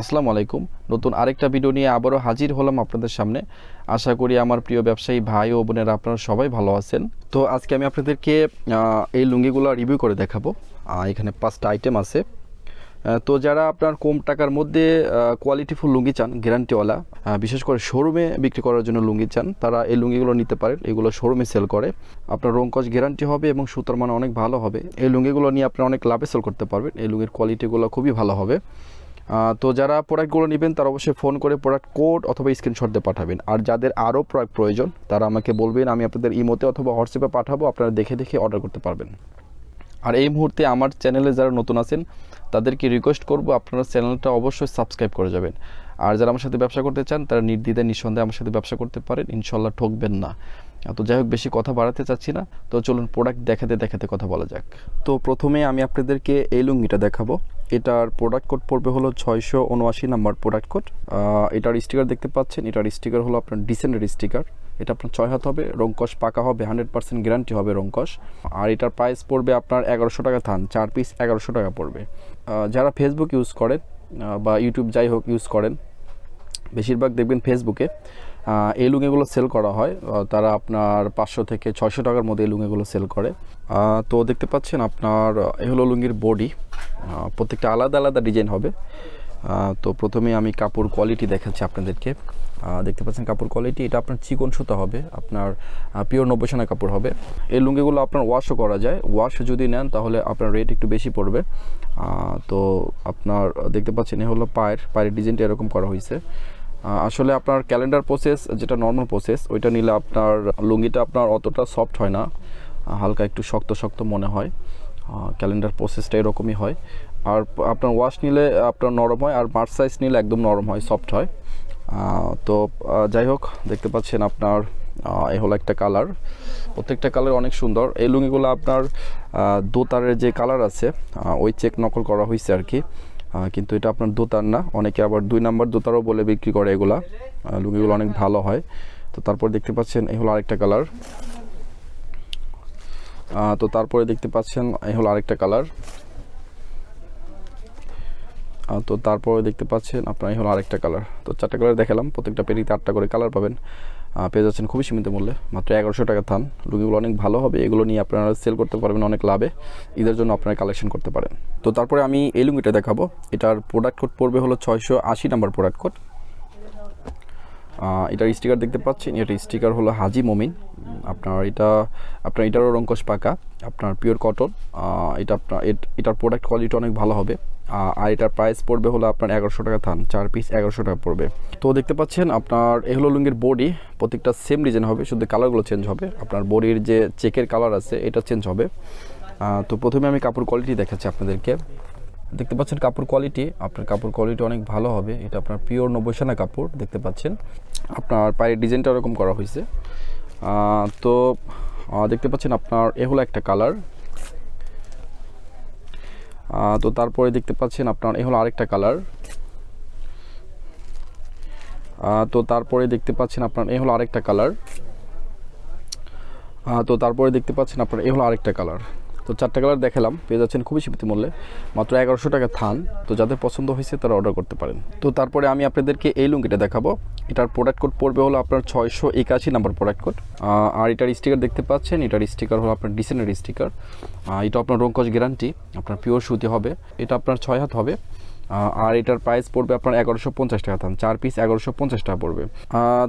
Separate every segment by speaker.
Speaker 1: আসসালামু আলাইকুম। নতুন আরেকটা ভিডিও নিয়ে আবারও হাজির হলাম আপনাদের সামনে। আশা করি আমার প্রিয় ব্যবসায়ী ভাই ও বোনেরা আপনারা সবাই ভালো আছেন। তো আজকে আমি আপনাদেরকে এই লুঙ্গিগুলো রিভিউ করে দেখাবো। এখানে পাঁচটা আইটেম আছে। তো যারা আপনার কম টাকার মধ্যে কোয়ালিটিফুল লুঙ্গি চান, গ্যারান্টিওয়ালা বিশেষ করে শোরুমে বিক্রি করার জন্য লুঙ্গি চান, তারা এই লুঙ্গিগুলো নিতে পারেন। এগুলো শোরুমে সেল করে। আপনার রংকজ গ্যারান্টি হবে এবং সুতার মান অনেক ভালো হবে। এই লুঙ্গিগুলো নিয়ে আপনি অনেক লাভে সেল করতে পারবেন। এই লুঙ্গির কোয়ালিটিগুলো খুবই ভালো হবে। তো যারা প্রোডাক্টগুলো নেবেন, তারা অবশ্যই ফোন করে প্রোডাক্ট কোড অথবা স্ক্রিনশট দিয়ে পাঠাবেন। আর যাদের আরও প্রোডাক্ট প্রয়োজন, তারা আমাকে বলবেন, আমি আপনাদের ইমোতে অথবা হোয়াটসঅ্যাপে পাঠাবো, আপনারা দেখে দেখে অর্ডার করতে পারবেন। আর এই মুহূর্তে আমার চ্যানেলে যারা নতুন আছেন, তাদেরকে রিকোয়েস্ট করব, আপনারা চ্যানেলটা অবশ্যই সাবস্ক্রাইব করে যাবেন। আর যারা আমার সাথে ব্যবসা করতে চান, তারা নির্দ্বিধায় নিঃসন্দেহে আমার সাথে ব্যবসা করতে পারেন। ইনশাল্লাহ ঠকবেন না। তো যাই হোক, বেশি কথা বাড়াতে চাচ্ছি না। তো চলুন প্রোডাক্ট দেখাতে দেখাতে কথা বলা যাক। তো প্রথমে আমি আপনাদেরকে এই লুঙ্গিটা দেখাবো। এটার প্রোডাক্ট কোড পড়বে হলো ছয়শো উনআশি নাম্বার প্রোডাক্ট কোড এটার স্টিকার দেখতে পাচ্ছেন। এটার স্টিকার হলো আপনার ডিসেন্ডের স্টিকার এটা আপনার ছয় হাত হবে রংকশ পাকা হবে হান্ড্রেড পার্সেন্ট গ্যারান্টি হবে রংকশ আর এটার প্রাইস পড়বে আপনার এগারোশো টাকা থান, চার পিস এগারোশো টাকা পড়বে। যারা ফেসবুক ইউজ করেন বা ইউটিউব যাই হোক ইউজ করেন, বেশিরভাগ দেখবেন ফেসবুকে এই লুঙ্গিগুলো সেল করা হয়। তারা আপনার পাঁচশো থেকে ছয়শো টাকার মধ্যে এই লুঙ্গিগুলো সেল করে। তো দেখতে পাচ্ছেন আপনার এ হলো লুঙ্গির বডি প্রত্যেকটা আলাদা আলাদা ডিজাইন হবে। তো প্রথমে আমি কাপড় কোয়ালিটি দেখাচ্ছি আপনাদেরকে। দেখতে পাচ্ছেন কাপড় কোয়ালিটি এটা আপনার চিকন সুতা হবে, আপনার পিওর নব্বই সোনা কাপড় হবে। এই লুঙ্গিগুলো আপনার ওয়াশও করা যায়। ওয়াশ যদি নেন তাহলে আপনার রেট একটু বেশি পড়বে। তো আপনার, দেখতে পাচ্ছেন এ হলো পায়ের পায়ের ডিজাইনটা এরকম করা হয়েছে। আসলে আপনার ক্যালেন্ডার প্রসেস যেটা নর্মাল প্রসেস ওইটা নিলে আপনার লুঙ্গিটা আপনার অতটা সফট হয় না হালকা একটু শক্ত শক্ত মনে হয় ক্যালেন্ডার প্রসেসটা এরকমই হয়। আর আপনার ওয়াশ নিলে আপনার নরম হয়, আর মার্চ সাইজ নিলে একদম নরম হয় সফট হয়। তো যাই হোক, দেখতে পাচ্ছেন আপনার এ হলো একটা কালার প্রত্যেকটা কালার অনেক সুন্দর। এই লুঙ্গিগুলো আপনার দোতারের যে কালার আছে ওই চেক নকল করা হয়েছে আর কি। কিন্তু এটা আপনার দোতার না। অনেকে আবার দুই নাম্বার দোতারও বলে বিক্রি করে এগুলা। লুঙ্গিগুলো অনেক ভালো হয়। তো তারপর দেখতে পাচ্ছেন, এই হলো আরেকটা কালার। তো তারপরে দেখতে পাচ্ছেন, এই হলো আরেকটা কালার। তো তারপরে দেখতে পাচ্ছেন, আপনার এই হলো আরেকটা কালার। তো চারটা কালার দেখালাম, প্রত্যেকটা পেরিতে আটটা করে কালার পাবেন। পেয়ে যাচ্ছেন খুবই সীমিত মূল্যে। মাত্র এগারোশো টাকা থান লুঙ্গিগুলো অনেক ভালো হবে, এগুলো নিয়ে আপনারা সেল করতে পারবেন অনেক লাভে। ঈদের জন্য আপনারা কালেকশন করতে পারেন। তো তারপরে আমি এই লুঙ্গিটা দেখাবো। এটার প্রোডাক্ট কোড পড়বে হলো ছয়শো আশি নাম্বার প্রোডাক্ট কোড এটার স্টিকার দেখতে পাচ্ছেন? এটার স্টিকার হলো হাজি মমিন। আপনার এটা, আপনার এটারও রঙ্কশ পাকা। আপনার পিওর কটন এটা আপনার এটার প্রোডাক্ট কোয়ালিটি অনেক ভালো হবে। আর এটার প্রাইস পড়বে হলো আপনার এগারোশো টাকা থান, চার পিস এগারোশো টাকা পড়বে। তো দেখতে পাচ্ছেন আপনার এই হলো লুঙ্গির বডি প্রত্যেকটা সেম ডিজাইন হবে, শুধু কালারগুলো চেঞ্জ হবে। আপনার বডির যে চেকের কালার আছে, এটা চেঞ্জ হবে। তো প্রথমে আমি কাপড় কোয়ালিটি দেখাচ্ছি আপনাদেরকে। দেখতে পাচ্ছেন কাপড় কোয়ালিটি আপনার কাপড় কোয়ালিটি অনেক ভালো হবে। এটা আপনার পিওর নব্বই সানা কাপড়, দেখতে পাচ্ছেন। আপনার পায়ের ডিজাইনটা ওরকম করা হয়েছে। তো দেখতে পাচ্ছেন আপনার এ হলো একটা কালার তো তারপরে দেখতে পাচ্ছেন আপনার, এ হলো আরেকটা কালার তো তারপরে দেখতে পাচ্ছেন আপনার, এ হলো আরেকটা কালার তো তারপরে দেখতে পাচ্ছেন আপনার, এ হলো আরেকটা কালার তো চারটা কালার দেখালাম, পেয়ে যাচ্ছেন খুবই সীমিত মূল্যে। মাত্র এগারোশো টাকা থান, তো যাদের পছন্দ হয়েছে তারা অর্ডার করতে পারেন। তো তারপরে আমি আপনাদেরকে এই লুঙ্গিটা দেখাবো। এটার প্রোডাক্ট কোড পড়বে হলো আপনার ছয়শো একাশি নাম্বার প্রোডাক্ট কোড আর এটার স্টিকার দেখতে পাচ্ছেন, এটার স্টিকার হলো আপনার ডিসেন্টের স্টিকার এটা আপনার রংকজ গ্যারান্টি আপনার পিওর সুতি হবে। এটা আপনার ছয় হাত হবে। আর এটার প্রাইস পড়বে আপনার এগারোশো পঞ্চাশ টাকা থান, চার পিস এগারোশো পঞ্চাশ টাকা পড়বে।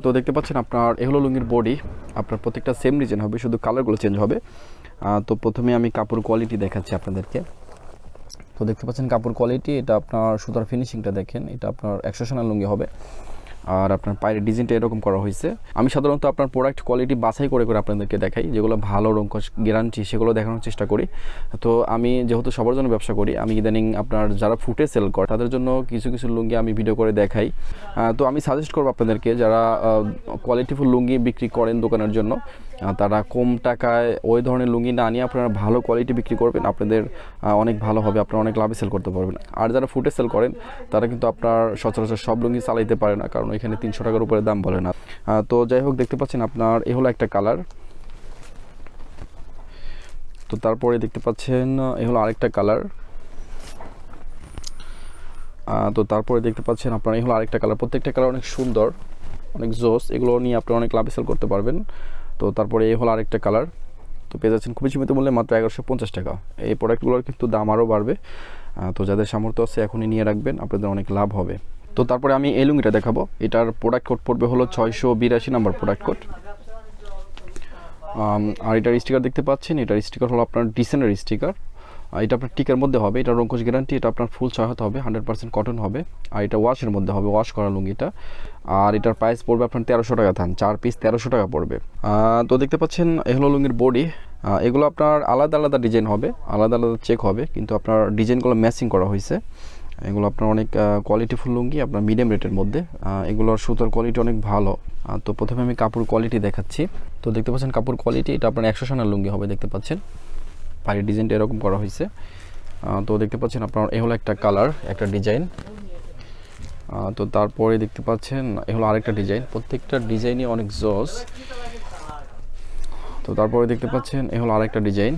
Speaker 1: তো দেখতে পাচ্ছেন আপনার এগুলো লুঙ্গির বডি আপনার প্রত্যেকটা সেম ডিজাইন হবে, শুধু কালারগুলো চেঞ্জ হবে। তো প্রথমে আমি কাপড় কোয়ালিটি দেখাচ্ছি আপনাদেরকে। তো দেখতে পাচ্ছেন কাপড় কোয়ালিটি এটা আপনার সুতার ফিনিশিংটা দেখেন, এটা আপনার একশো সোনার লুঙ্গি হবে। আর আপনার পায়ের ডিজাইনটা এরকম করা হয়েছে। আমি সাধারণত আপনার প্রোডাক্ট কোয়ালিটি বাছাই করে করে আপনাদেরকে দেখাই, যেগুলো ভালো রঙ গ্যারান্টি সেগুলো দেখানোর চেষ্টা করি। তো আমি যেহেতু সবার জন্য ব্যবসা করি, আমি ইদানিং আপনার যারা ফুটে সেল করে, তাদের জন্য কিছু কিছু লুঙ্গি আমি ভিডিও করে দেখাই। তো আমি সাজেস্ট করব আপনাদেরকে যারা কোয়ালিটিফুল লুঙ্গি বিক্রি করেন দোকানের জন্য তারা কম টাকায় ওই ধরনের লুঙ্গি না নিয়ে আপনারা ভালো কোয়ালিটি বিক্রি করবেন। আপনাদের অনেক ভালো হবে, আপনারা অনেক লাভে সেল করতে পারবেন। আর যারা ফুটে সেল করেন, তারা কিন্তু আপনার সচরাচর সব লুঙ্গি চালাইতে পারে না, কারণ এখানে তিনশো টাকার উপরে দাম বলে না। তো যাই হোক, দেখতে পাচ্ছেন আপনার, এ হলো একটা কালার তো তারপরে দেখতে পাচ্ছেন, এ হলো আরেকটা কালার তো তারপরে দেখতে পাচ্ছেন আপনারা এগুলো আরেকটা কালার প্রত্যেকটা কালার অনেক সুন্দর, অনেক জোস, এগুলো নিয়ে আপনি অনেক লাভ সেল করতে পারবেন। তো তারপরে এই হলো আরেকটা কালার তো পেয়ে যাচ্ছেন খুবই সীমিত মূল্যে মাত্র এগারোশো পঞ্চাশ টাকা। এই প্রোডাক্টগুলোর কিন্তু দাম আরও বাড়বে। তো যাদের সামর্থ্য আছে এখনই নিয়ে রাখবেন, আপনাদের অনেক লাভ হবে। তো তারপরে আমি এই লুঙ্গিটা দেখাবো। এটার প্রোডাক্ট কোড পড়বে হলো ছয়শো বিরাশি নাম্বার প্রোডাক্ট কোড আর এটার স্টিকার দেখতে পাচ্ছেন। এটার স্টিকার হলো আপনার ডিসেন্টের স্টিকার এটা আপনার টিকার মধ্যে হবে, এটা রঙ্কশ গ্যারান্টি এটা আপনার ফুল ছয় হাত হবে হান্ড্রেড পার্সেন্ট কটন হবে, আর এটা ওয়াশের মধ্যে হবে ওয়াশ করা লুঙ্গিটা আর এটার প্রাইস পড়বে আপনার তেরোশো টাকা থান চার পিস তেরোশো টাকা পড়বে। তো দেখতে পাচ্ছেন এগুলো লুঙ্গির বডি এগুলো আপনার আলাদা আলাদা ডিজাইন হবে, আলাদা আলাদা চেক হবে, কিন্তু আপনার ডিজাইনগুলো ম্যাচিং করা হয়েছে। এগুলো আপনার অনেক কোয়ালিটিফুল লুঙ্গি, আপনার মিডিয়াম রেটের মধ্যে। এগুলোর সুতোর কোয়ালিটি অনেক ভালো। তো প্রথমে আমি কাপড় কোয়ালিটি দেখাচ্ছি। তো দেখতে পাচ্ছেন কাপড় কোয়ালিটি এটা আপনার একশো সানার লুঙ্গি হবে, দেখতে পাচ্ছেন। পায়ের ডিজাইনটা এরকম করা হয়েছে। তো দেখতে পাচ্ছেন আপনার, এ হলো একটা কালার, একটা ডিজাইন। তো তারপরে দেখতে পাচ্ছেন, এ হলো আরেকটা ডিজাইন। প্রত্যেকটা ডিজাইনই অনেক জস। তো তারপরে দেখতে পাচ্ছেন, এ হলো আরেকটা ডিজাইন।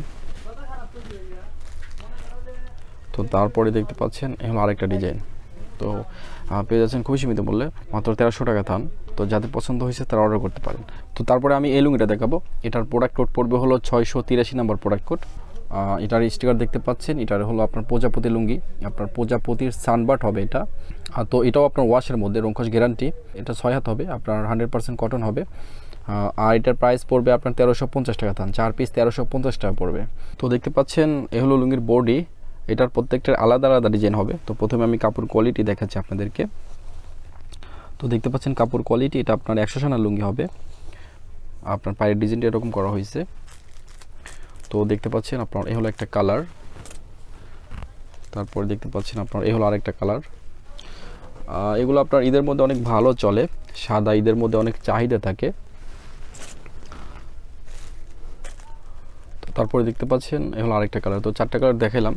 Speaker 1: তো তারপরে দেখতে পাচ্ছেন, এ হলো আরেকটা ডিজাইন। তো পেয়ে যাচ্ছেন খুবই সীমিত মূল্যে, মাত্র তেরোশো টাকা থান। তো যাদের পছন্দ হয়েছে তারা অর্ডার করতে পারেন। তো তারপরে আমি এই লুঙ্গিটা দেখাবো। এটার প্রোডাক্ট কোড পড়বে হলো ছয়শো তিরাশি নাম্বার প্রোডাক্ট কোড এটার স্টিকার দেখতে পাচ্ছেন, এটার হলো আপনার প্রজাপতি লুঙ্গি, আপনার প্রজাপতির সানবার্ট হবে এটা। তো এটাও আপনার ওয়াশের মধ্যে রঙ্কশ গ্যারান্টি এটা ছয় হাত হবে, আপনার হান্ড্রেড পার্সেন্ট কটন হবে। আর এটার প্রাইস পড়বে আপনার তেরোশো পঞ্চাশ টাকা থান চার পিস তেরোশো পঞ্চাশ টাকা পড়বে। তো দেখতে পাচ্ছেন, এ হলো লুঙ্গির বডি এটার প্রত্যেকটার আলাদা আলাদা ডিজাইন হবে। তো প্রথমে আমি কাপড় কোয়ালিটি দেখাচ্ছি আপনাদেরকে। তো দেখতে পাচ্ছেন, কাপড় কোয়ালিটি এটা আপনার একশো সানার লুঙ্গি হবে। আপনার পায়ের ডিজাইনটা এরকম করা হয়েছে। তো দেখতে পাচ্ছেন আপনার, এ হলো একটা কালার তারপরে দেখতে পাচ্ছেন আপনার, এ হলো আরেকটা কালার এগুলো আপনার ঈদের মধ্যে অনেক ভালো চলে। সাদা ঈদের মধ্যে অনেক চাহিদা থাকে। তো তারপরে দেখতে পাচ্ছেন, এ হলো আরেকটা কালার তো চারটা কালার দেখালাম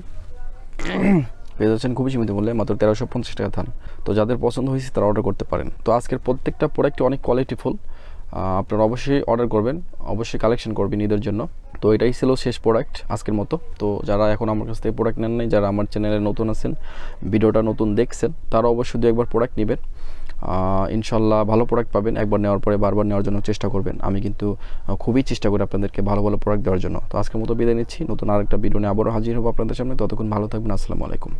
Speaker 1: পেয়ে যাচ্ছেন খুবই সীমিত মূল্যে, মাত্র তেরোশো পঞ্চাশ টাকা থান। তো যাদের পছন্দ হয়েছে তারা অর্ডার করতে পারেন। তো আজকের প্রত্যেকটা প্রোডাক্টই অনেক কোয়ালিটিফুল আপনারা অবশ্যই অর্ডার করবেন, অবশ্যই কালেকশন করবেন ঈদের জন্য। তো এটাই ছিল শেষ প্রোডাক্ট আজকের মতো। তো যারা এখন আমার কাছ থেকে প্রোডাক্ট নেন নাই, যারা আমার চ্যানেলে নতুন আছেন, ভিডিওটা নতুন দেখছেন, তারা অবশ্যই দু একবার প্রোডাক্ট নেবেন। ইনশাল্লাহ ভালো প্রোডাক্ট পাবেন, একবার নেওয়ার পরে বারবার নেওয়ার জন্য চেষ্টা করবেন। আমি কিন্তু খুবই চেষ্টা করি আপনাদেরকে ভালো ভালো প্রোডাক্ট দেওয়ার জন্য। তো আজকের মতো বিদায় নিচ্ছি। নতুন আরেকটা ভিডিও নিয়ে আবারও হাজির হব আপনাদের সামনে। ততক্ষণ ভালো থাকবেন। আসসালামু আলাইকুম।